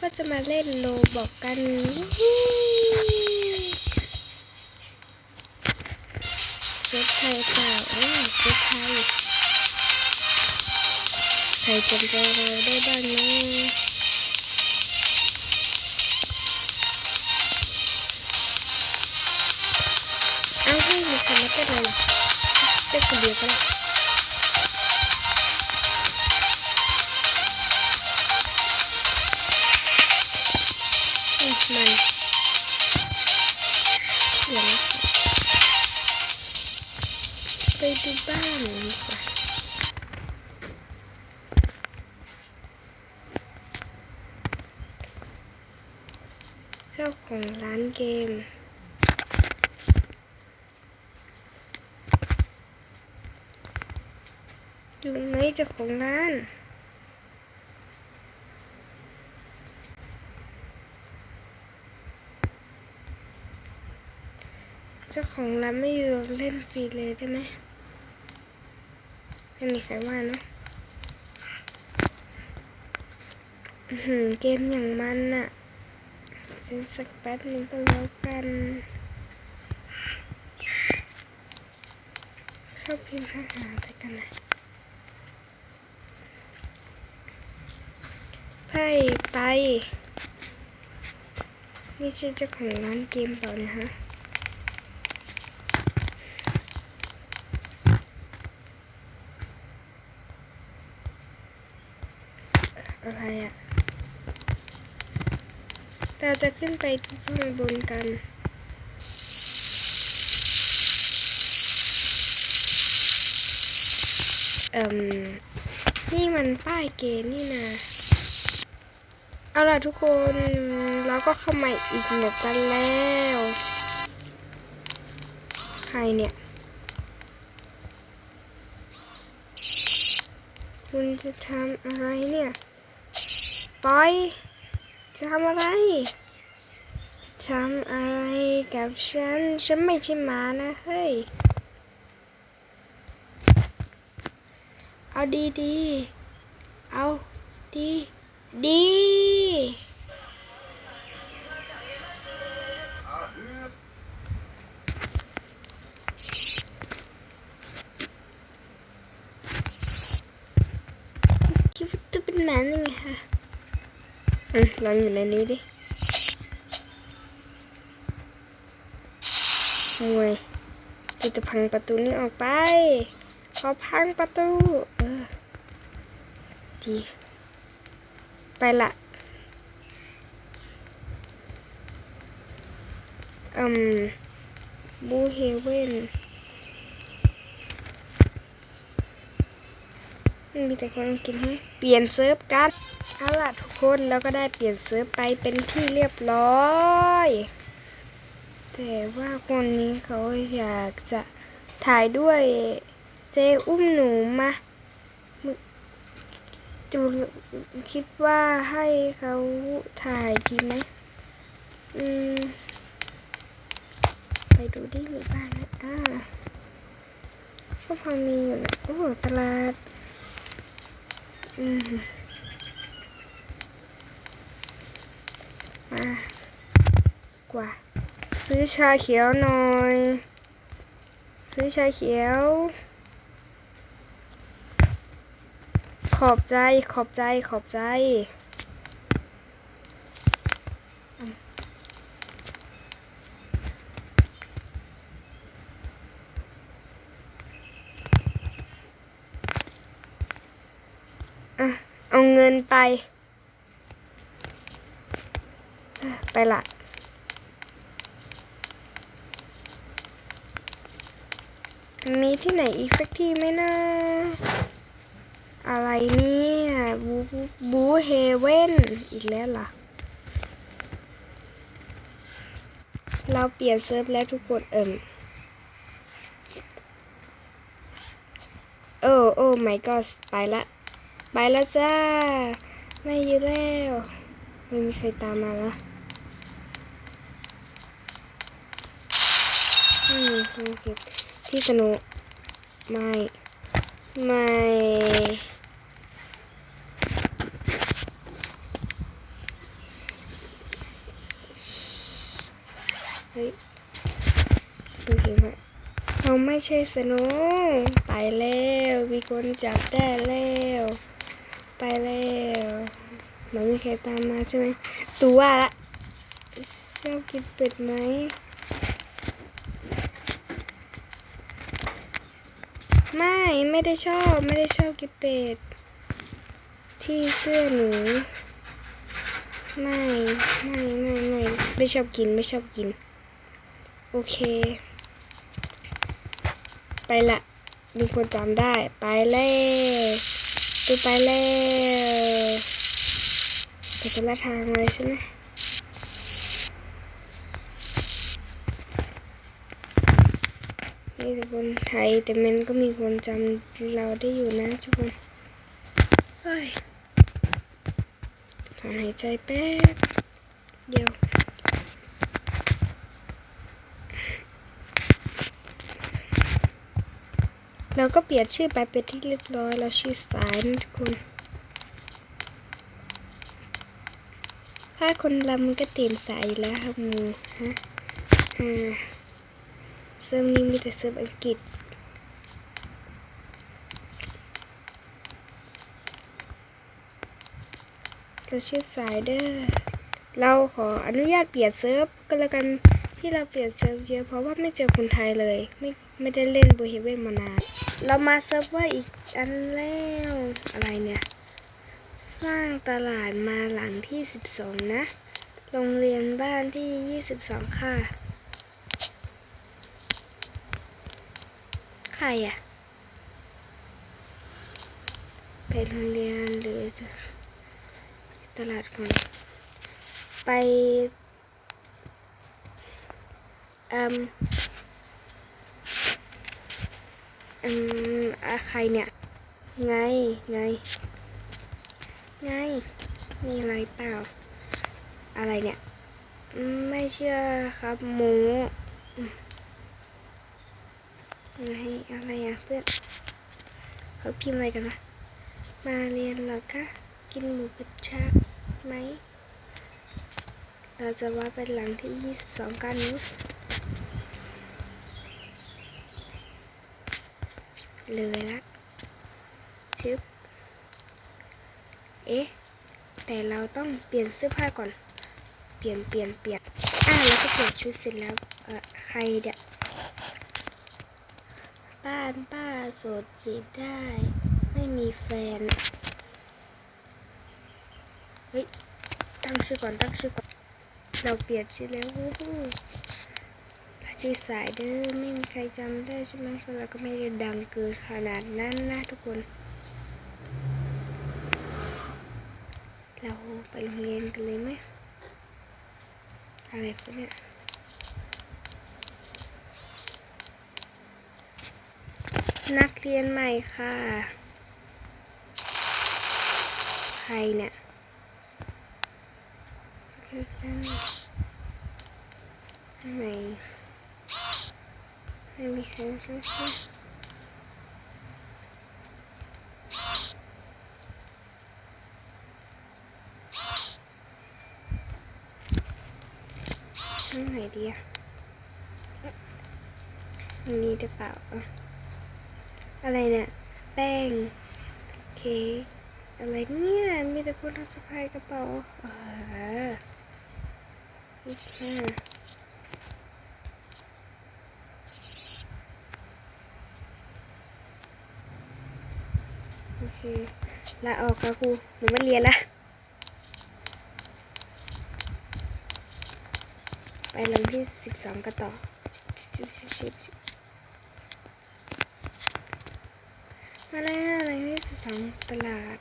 ก็จะมาเล่นโลบอกกัน เซฟไทยเปล่าเอ้ยเซฟไทยใครจำใจเราได้บ้างนะเอาให้มีคนมาเต้นเลยเต้นคนเดียวก็ได้ ดูบ้านดีกว่าเจ้าของร้านเกม อยู่ไหนเจ้าของร้านเจ้าของร้านไม่อยู่เล่นฟรีเลยได้ไหม ไม่มีใครว่าเนอะหือเกมอย่างมันน่ะเล่นสักแป๊บนึงก็แล้วกัน เข้าพิมพ์ทหารไปกันนะไพ่ไป นี่ใช่อเจ้าของร้านเกมเปล่าเนะฮะ อะไรอะ่ะเราจะขึ้นไปข้างบนกันเอ่มนี่มันป้ายเกณฑ์นี่นะเอาล่ะทุกคนเราก็เข้ามาอีกหมดกันแล้ว ใครเนี่ยคุณจะทำอะไรเนี่ย ปอยจะทำอะไรทำอะไรกับฉัน ฉันไม่ใช่หมานะ เฮ้ย เอาดีดี เอาดีดีคิดว่าจะเป็นนังยังไงฮะ ลองอยู่ในนี้ดิโอ้ยกูจะพังประตูนี้ออกไป ขอพังประตู เออ ดี ไปละอืมบูเฮเวนมีแต่คนกินให้เปลี่ยนเซิร์ฟกัน คนแล้วก็ได้เปลี่ยนเซิร์ฟไปเป็นที่เรียบร้อย แต่ว่าคนนี้เขาอยากจะถ่ายด้วยเจอุ้มหนูมาจูคิดว่าให้เขาถ่ายดีไหมอืม ไปดูที่หมู่บ้านนะอ่าก็พอมีอยู่นะโอ้ตลาด อืม มากว่า ซื้อชาเขียวหน่อย ซื้อชาเขียว ขอบใจขอบใจขอบใจอะเอาเงินไป ไปละมีที่ไหนอีกสักที่ไหมนะ อะไรเนี่ยบูบูเฮเว่นอีกแล้วล่ะ เราเปลี่ยนเซิร์ฟแล้วทุกคนเอิ่มโอ้โอ้ไม่ก็ไปละ ไปแล้วจ้า ไม่อยู่แล้ว ไม่มีใครตามมาละ นะครับพี่สนุไม่ไม่เฮ้ยดูเห็ไหมเราไม่ใช่สนุไปแล้วมีคนจับได้แล้วไปแล้วมันมีใครตามมาใช่ไหมตัวละชอบกินเป็ดไหม ไม่ไม่ได้ชอบไม่ได้ชอบกิเป็ดที่เสื้อหนูไม่ไม่ไม่ไม่ไม่ชอบกินไม่ชอบกิน โอเค ไปละมีคนจำได้ ไปแล้วตัวไปแล้วไปคนละทางเลยใช่ไหม นี่แต่คนไทยแต่มันก็มีคนจำเราได้อยู่นะทุกคนเฮ้ยถอนหายใจแป๊บ เดียวเราก็เปลี่ยนชื่อไปเป็นที่เรียบร้อยเราชื่อสายนะทุกคน ถ้าคนลำมันก็ตื่นสายแล้วครับหมูฮะอ่า ซิร์ฟนี้มีแต่เซิร์ฟอังกฤษเราชื่อสายเดอร์เราขออนุญาตเปลี่ยนเซิร์ฟก็แล้วกันที่เราเปลี่ยนเซิร์ฟเยอะเพราะว่าไม่เจอคนไทยเลย ไม่ไม่ได้เล่นบูเฮเว่นมานาน เรามาเซิร์ฟเวอร์อีกอันแล้วอะไรเนี่ย สร้างตลาดมาหลังที่ 12 นะ โรงเรียนบ้านที่ 22 ค่ะ ใครอะไปโรงเรียนหรือตลาดก่อน ไปอืมอืมอะใครเนี่ย ไง ไง ไง มีอะไรเปล่า อะไรเนี่ย ไม่เชื่อครับหมู ไงอะไรอะเพื่อนเขาพิมพ์อะไรกันนะมาเรียนเหรอคะกินหมูกระทะไหม เราจะว่าเป็นหลังที่ 22 กันนี้เลยละชึบ เอ๊ะ แต่เราต้องเปลี่ยนเสื้อผ้าก่อน เปลี่ยนเปลี่ยนเปลี่ยน อะเราก็เปลี่ยนชุดเสร็จแล้ว เออใครเดี๋ย บ้านป้าโสดจีบได้ ไม่มีแฟน เฮ้ย ตั้งชื่อก่อน ตั้งชื่อก่อน เราเปลี่ยนชื่อแล้ววู้ฮู้ราชื่อสายเด้อไม่มีใครจำได้ใช่ไหมเพราะเราก็ไม่ได้ดังเกินขนาดนั้นนะทุกคน เราไปโรงเรียนกันเลยไหมอะไรพวกเนี้ย นักเรียนใหม่ค่ะ ใครเนี่ยคือกันทำไมไม่มีใครใช่ใช่ทางไหนดีอะนี้ได้เปล่าอะ อะไรเนี่ย แป้ง เค้ก อะไรเนี่ย มีแต่คนเอาสะพายกระเป๋าเออยี่สิบห้าโอเคลาออกกับครูหนูไม่เรียนละ ไปลงที่สิบสองกันต่อชิบชิบชิบชิบชิบ มาแล้วอะไรที่สิบสองตลาด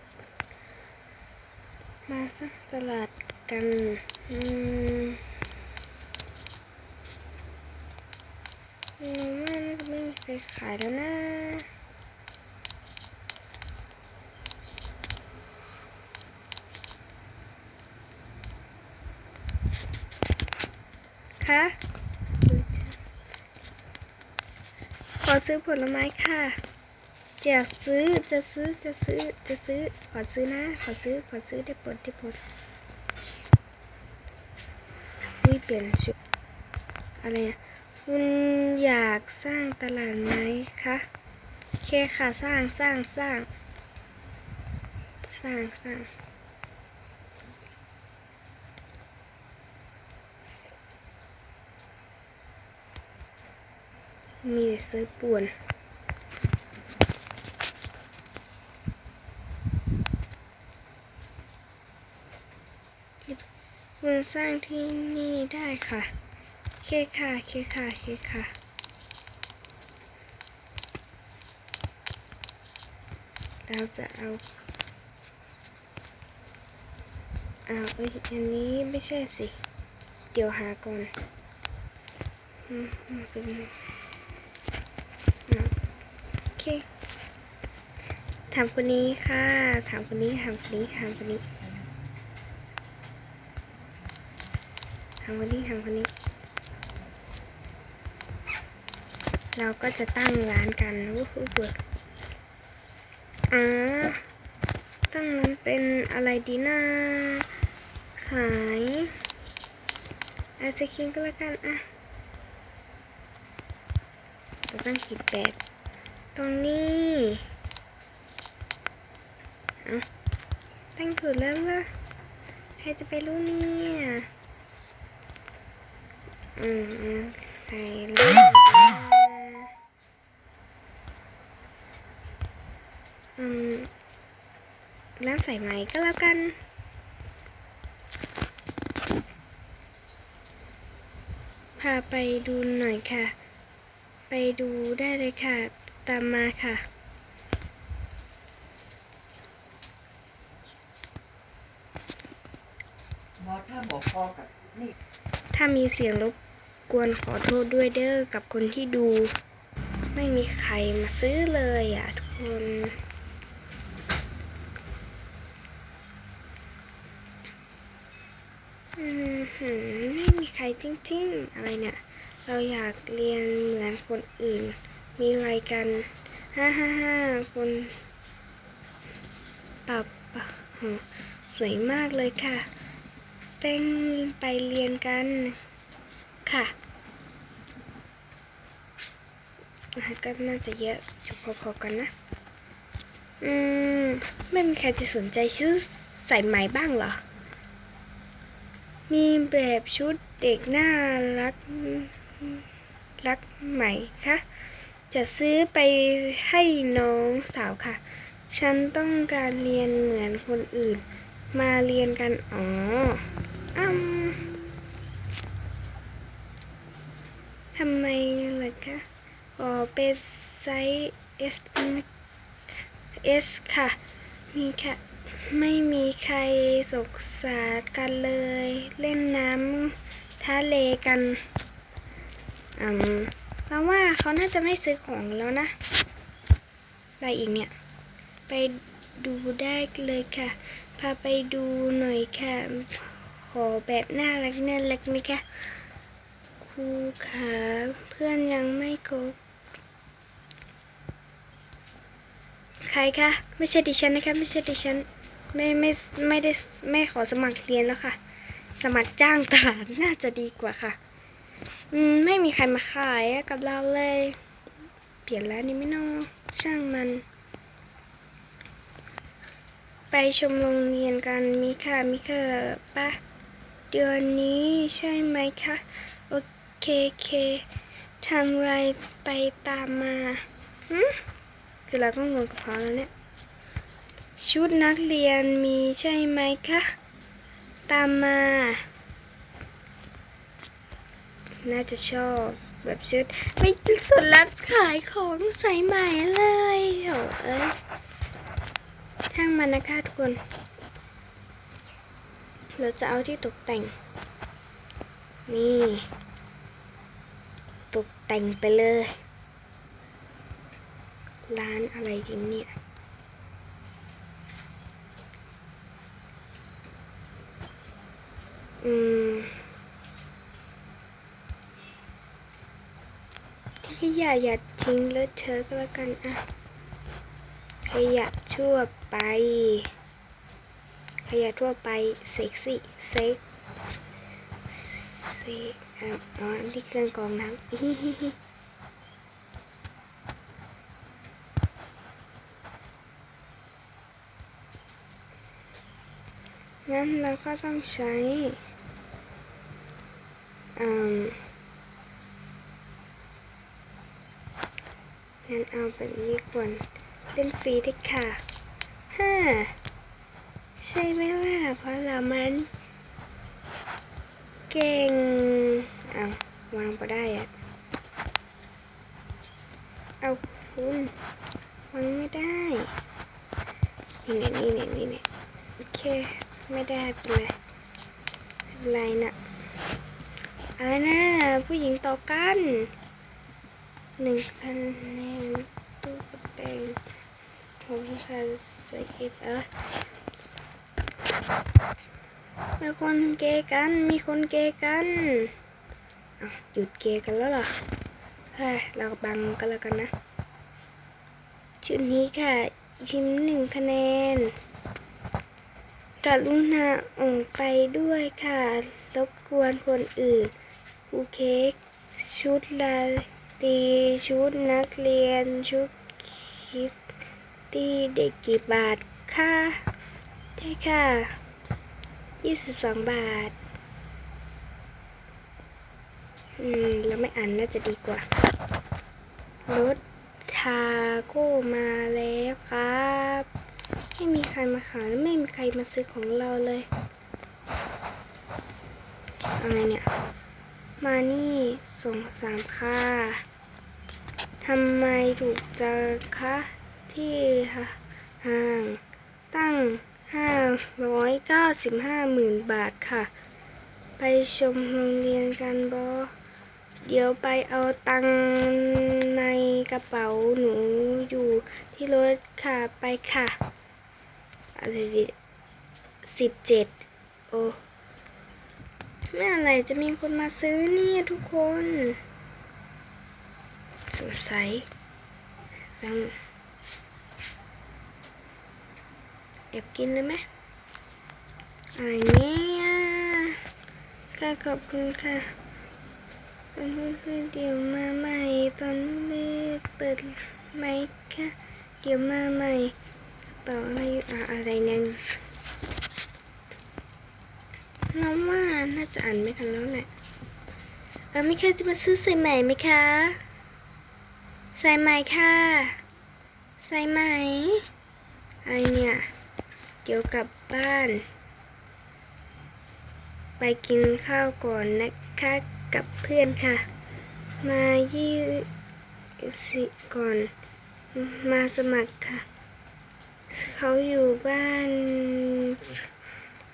มาสักตลาดกัน อืมหนูว่าน่าจะไม่มีใครขายแล้วนะคะขอซื้อผลไม้ค่ะ จะซื้อจะซื้อจะซื้อจะซื้อขอซื้อนะขอซื้อขอซื้อได้ปรดได้ปรดวิเปลี่ยนชุดอะไรอะคุณอยากสร้างตลาดไหมคะโอเคค่ะสร้างสร้างสร้าง สร้างสร้างมีซื้อป่วน คุณสร้างที่นี่ได้ค่ะ เคค่ะเคค่ะเคค่ะเราจะเอาเอาเอ้ยอันนี้ไม่ใช่สิ เดี๋ยวหาก่อนอืมเป็นโอเคถามคนนี้ค่ะ ถามคนนี้ ถามคนนี้ ถามคนนี้ ถามคนนี้ถามคนนี้ เราก็จะตั้งร้านกันวู้ฮู้เบิร์อ่าตั้งร้านเป็นอะไรดีนะ ขายไอศครีมก็แล้วกันอะเราตั้งกี่แบบ ตรงนี้เอาตั้งถูกแล้วล่ะใครจะไปรู้เนี่ย อืมใส่เลยอืมร้านใส่ไหมก็แล้วกันพาไปดูหน่อยค่ะ ไปดูได้เลยค่ะ ตามมาค่ะ ถ้าบอกพอกับนี่ถ้ามีเสียงรบ กวนขอโทษด้วยเด้อกับคนที่ดู ไม่มีใครมาซื้อเลยอะทุกคนไม่มีใครจริงๆ อะไรเนี่ย เราอยากเรียนเหมือนคนอื่น มีอะไรกันฮ่าฮ่าฮ่าคนปับปสวยมากเลยค่ะเป็นไปเรียนกัน ค่ะก็น่าจะเยอะอยู่พอๆกันนะ อืม ไม่มีใครจะสนใจชื่อใส่ไหมบ้างเหรอ มีแบบชุดเด็กน่ารัก รักไหมคะจะซื้อไปให้น้องสาวค่ะ ฉันต้องการเรียนเหมือนคนอื่น มาเรียนกัน อ๋ออืม ทำไมล่ะคะอ๋อเป็นไซส์ S S ค่ะ มีค่ะ ไม่มีใครสกสารกันเลย เล่นน้ำทะเลกันอืมเราว่าเขาน่าจะไม่ซื้อของแล้วนะ อะไรอีกเนี่ย ไปดูได้เลยค่ะ พาไปดูหน่อยค่ะ ขอแบบน่ารักน่ารักนะคะ รูขาเพื่อนยังไม่ครบใครคะ ไม่ใช่ดิฉันนะคะไม่ใช่ดิฉันไม่ไม่ไม่ได้ไม่ขอสมัครเรียนแล้วค่ะ สมัครจ้างตลาดน่าจะดีกว่าค่ะ อืมไม่มีใครมาขายกับเราเลย เปลี่ยนแล้วนี่ไม่นอช่างมัน ไปชมโรงเรียนกันมีค่ะมีค่ะปะเดือนนี้ใช่ไหมคะ เคเคทำไรไปตามมาหืคือเราก็งงกับเขาแล้วเนี่ย ชุดนักเรียนมีใช่ไหมคะ ตามมา น่าจะชอบแบบชุดไม่สุดรัดขายของใส่ใหม่เลยโถเอ้ยช่างมันนะคะทุกคน เราจะเอาที่ตกแต่ง นี่ ตกแต่งไปเลย ร้านอะไรดีเนี่ย อืม ที่ขยะอย่าทิ้งเลอะเทอะก็แล้วกันอะขยะทั่วไป ขยะทั่วไปเซ็กซี่เซ็กสี่ อะอ๋ออันที่เครื่องกรองน้ำฮิฮิฮิงั้นเราก็ต้องใช้อืมงั้นเอาแบบนี้ก่อนเล่นฟรีได้ค่ะฮ่าใช่ไหมล่ะเพราะเรามัน เก่งเอาวางไปได้อะเอาคุณวางไม่ได้ นี่เนี่ยนี่เนี่ยนี่เนี่ยโอเค ไม่ได้เป็นไรเป็นไรนะอะไรนะผู้หญิงต่อกันหนึ่งคะแนนตู้กระเบงผมค่ะสกิปเออ มีคนเกย์กัน มีคนเกย์กันอะหยุดเกย์กันแล้วเหรอเฮ้เราบังก็แล้วกันนะ ชุดนี้ค่ะ ชิมหนึ่งคะแนนกรุณาออกไปด้วยค่ะ รบกวนคนอื่นครูเค้กชุดลาตีชุดนักเรียน ชุดคิดตี้เด็กกี่บาทค่ะใช่ค่ะ ยี่สิบสองบาท อืม แล้วไม่อ่านน่าจะดีกว่า รถทาโก้มาแล้วครับ ไม่มีใครมาขายไม่มีใครมาซื้อของเราเลยอะไรเนี่ย มานี่ส่งสามค่าทำไมถูกจังคะที่ห่างตั้ง ห้าร้อยเก้าสิบห้าหมื่นบาทค่ะ ไปชมโรงเรียนกันบอเดี๋ยวไปเอาตังในกระเป๋าหนูอยู่ที่รถค่ะไปค่ะอะไรดิสิบเจ็ดโอ้เมื่อไหร่จะมีคนมาซื้อเนี่ยทุกคน สงสัยต้อง แอบกินเลยไหมอะไรเนี่ยค่ะขอบคุณค่ะเพื่อนเพื่อนๆเดี๋ยวมาใหม่ตอนนี้เปิดไหมค่ะเดี๋ยวมาใหม่กระเป๋าอะไรอยู่อะอะไรเนี่ยเราว่าน่าจะอ่านไม่ทันแล้วแหละเออไม่ค่จะมาซื้อใส่ใหม่ไหมคะ ใส่ใหม่ค่ะ ใส่ใหม่อะไรเนี่ย ดี๋ยวกลับบ้าน ไปกินข้าวก่อนนะคะกับเพื่อนค่ะ มายี่สิก่อน มาสมัครค่ะ เขาอยู่บ้าน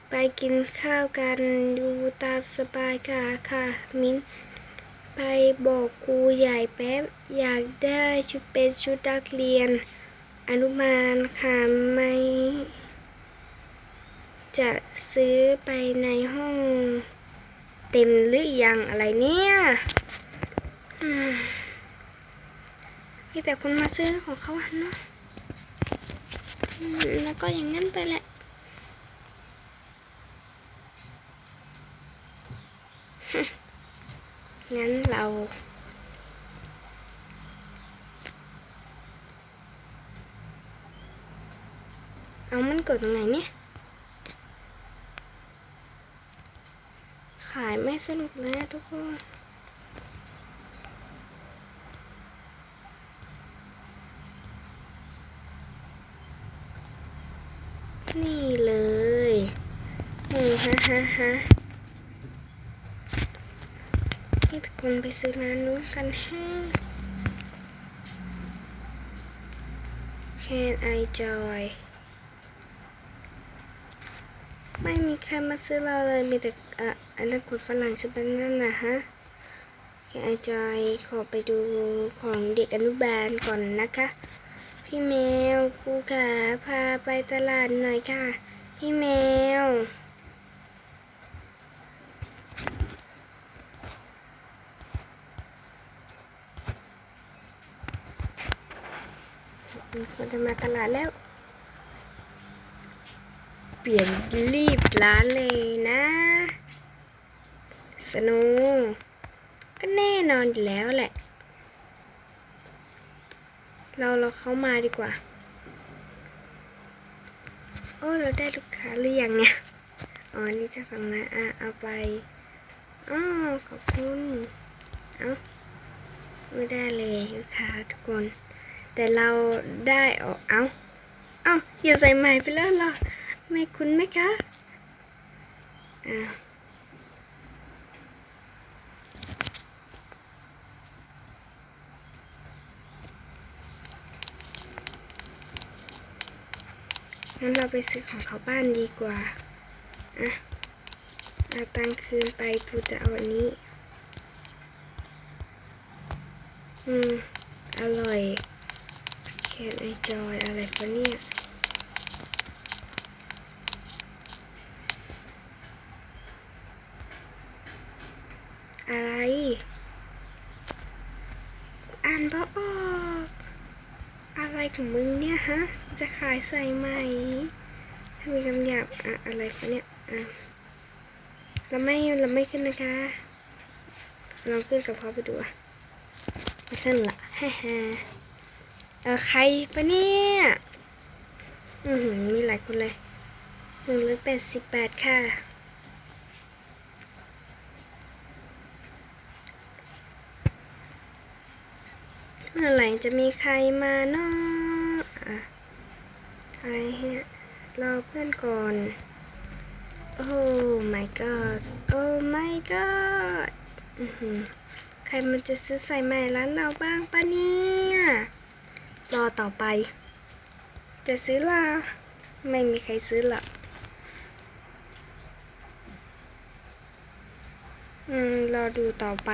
ไปกินข้าวกันดูตามสบายค่ะค่ะ มิ้นไปบอกครูใหญ่แป๊บ อยากได้ชุดเป็นชุดนักเรียน อนุบาลค่ะไม่ จะซื้อไปในห้องเต็มหรือยังอะไรเนี่ยมีแต่คนมาซื้อของเขาเนาะแล้วก็อย่างนั้นไปแหละงั้นเราเอามันกดตรงไหนเนี่ยายไม่สนุกเลยอะทุกคนนี่เลยอืมฮ่าฮ่าฮ่านี่ทุกคนไปซื้อร้านนู้นกันฮะ Can I joy ไม่มีใครมาซื้อเราเลยมีแต่อะ อันนั้นคนฝรั่งช่ไหมนั่นนะฮะ Can I joy ขอไปดูของเด็กอนุบาลก่อนนะคะ พี่แมวครูขาพาไปตลาดหน่อยค่ะ พี่แมว มีคนจะมาตลาดแล้ว เปลี่ยนรีบร้านเลยนะ โนก็แน่นอนอยู่แล้วแหละ เราเราเข้ามาดีกว่า โอ้เราได้ลูกค้าหรือยังเนี่ยอ๋อนี่เจะฟังนะอะเอาไปอ๋อขอบคุณเอาไม่ได้เลยลูกค้าทุกคน แต่เราได้ออกเอาเอาอย่าใส่ใหม่ไปแล้วหรอไม่คุ้นไหมคะอ่า งั้นเราไปซื้อของเขาบ้านดีกว่า อะ เอาตังค์คืนไปทูจะเอาอันนี้ อืม อร่อยแคนไอจอยอะไรฟะเนี่ย อะไร อ่านบ่ออก อะไร ของมึงเนี่ยฮะ จะขายใส่ไหมถ้ามีคำหยาบอะอะไรฟะเนี่ยอะเราไม่เราไม่ขึ้นนะคะลองขึ้นกับเขาไปดูอะไม่ขึ้นละฮ่าฮ่าเออใครฟะเนี่ย อือหือมีหลายคนเลยหนึ่งร้อยแปดสิบแปดค่ะเมื่อไหร่จะมีใครมาเนาะ อะไรเนี่ยรอเพื่อนก่อน โอ้ my god โอ้ my god ใครมันจะซื้อใส่ใหม่ร้านเราบ้างปะเนี่ยรอต่อไป จะซื้อละไม่มีใครซื้อหรออืมรอดูต่อไป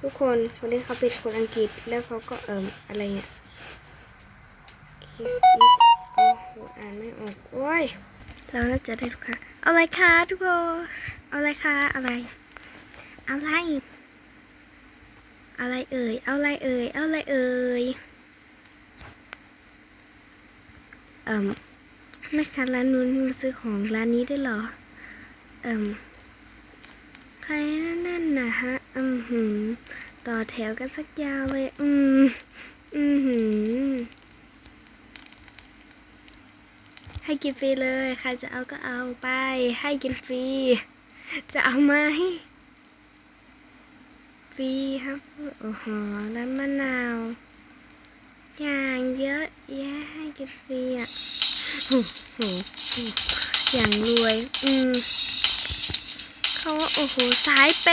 ทุกคนคนที่เขาเป็นคนอังกฤษแล้วเขาก็เอิมอะไรเนี่ย is is โอ้โหอ่านไม่ออกโอ้ยเราน่าจะได้ลูกค้าเอาอะไรคะทุกคนเอาอะไรคะอะไร อะไร อะไรเอ่ยเอาอะไรเอ่ยเอาอะไรเอ่ยเอ่มแม่ค้าร้านนู้นมาซื้อของร้านนี้ได้เหรอเอ่มใครนั่นนะฮะอืมหืมต่อแถวกันสักยาวเลย อืม อืมหืม ให้กินฟรีเลย ใครจะเอาก็เอาไป ให้กินฟรี จะเอาไหมฟรีครับโอ้โหน้ำมะนาวอย่างเยอะแยะให้กินฟรีอะโอ้โหอย่างรวย อืมเขาว่าโอ้โห สายเป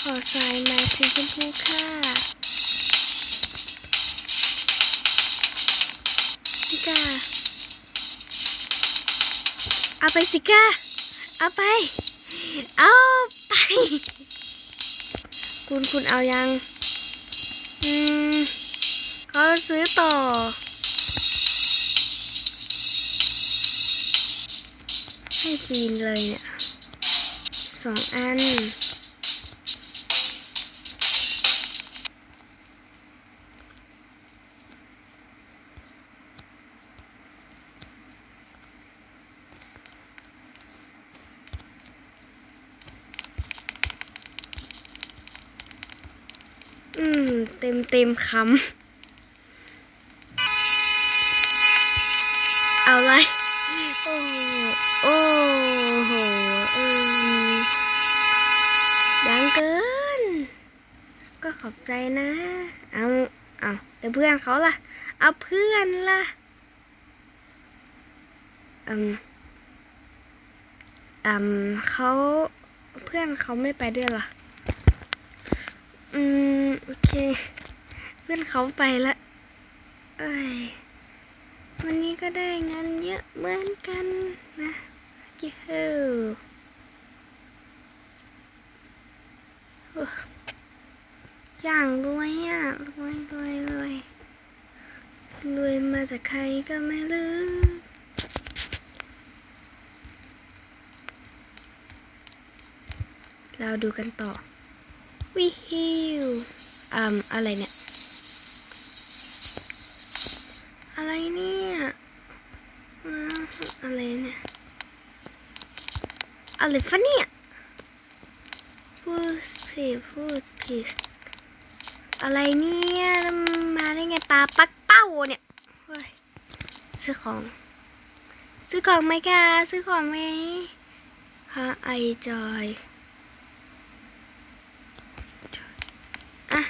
ขอสายมาสีชมพูค่ะ กาเอาไปสิกาเอาไป เอาไป คุณคุณเอายัง อืมเขาซื้อต่อ ให้ฟรีเลยเนี่ยสองอัน เต็มคำเอาไรโอ้โหโอ้โหเออดังเกิน ก็ขอบใจนะ เอาเอาแต่เพื่อนเขาล่ะ เอาเพื่อนล่ะอืมอืมเขาเพื่อนเขาไม่ไปด้วยหรอ อืม โอเค พื่อนเขาไปละ เอ้ย วันนี้ก็ได้งินเยอะเหมือนกันนะเย้โอ้อย่างรวยอะรวยรวยรวยรวยมาจากใครก็ไม่รู้เราดูกันต่อวิฮิวอืมอะไรเนี่ย อะไรเนี่ยอะไรเนี่ยอะไรฟะเนี่ยพูดสิพูดผิดอะไรเนี่ยแล้วมันมาได้ไงปลาปักเป้าเนี่ยเฮ้ยซื้อของ ซื้อของไหมคะซื้อของไหมฮะไอจอยอะ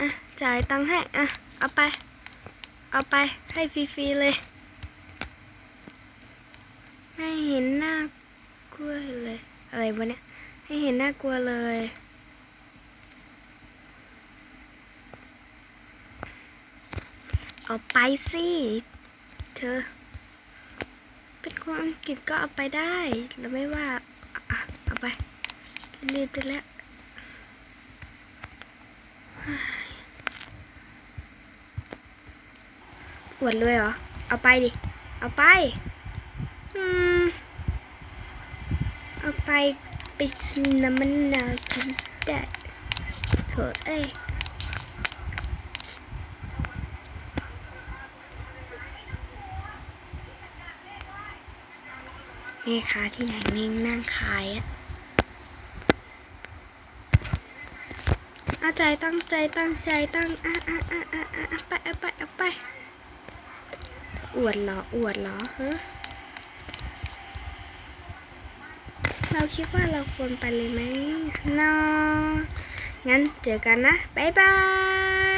อะ จ่ายตังค์ให้อะเอาไป เอาไปให้ฟรีๆเลย ไม่เห็นหน้ากลัวเลย อะไรวะเนี่ยให้เห็นหน้ากลัวเลยเอาไปสิเธอ เป็นคนอังกฤษก็เอาไปได้ แล้วไม่ว่าอะเอาไปรีบไปแล้ว อวดเลยเหรอ เอาไปดิ เอาไป อืม เอาไปไปซื้อน้ำมันนาวกินได้โถเอ้ยแม่ค้าที่ไหนเน่งนั่งขายอะเอาใจตั้งใจตั้งใจตั้งอะอะอะอะอะเอาไปเอาไปเอาไป อวดเหรอ อวดเหรอฮะ เราคิดว่าเราควรไปเลยไหมนองั้นเจอกันนะ บ๊ายบาย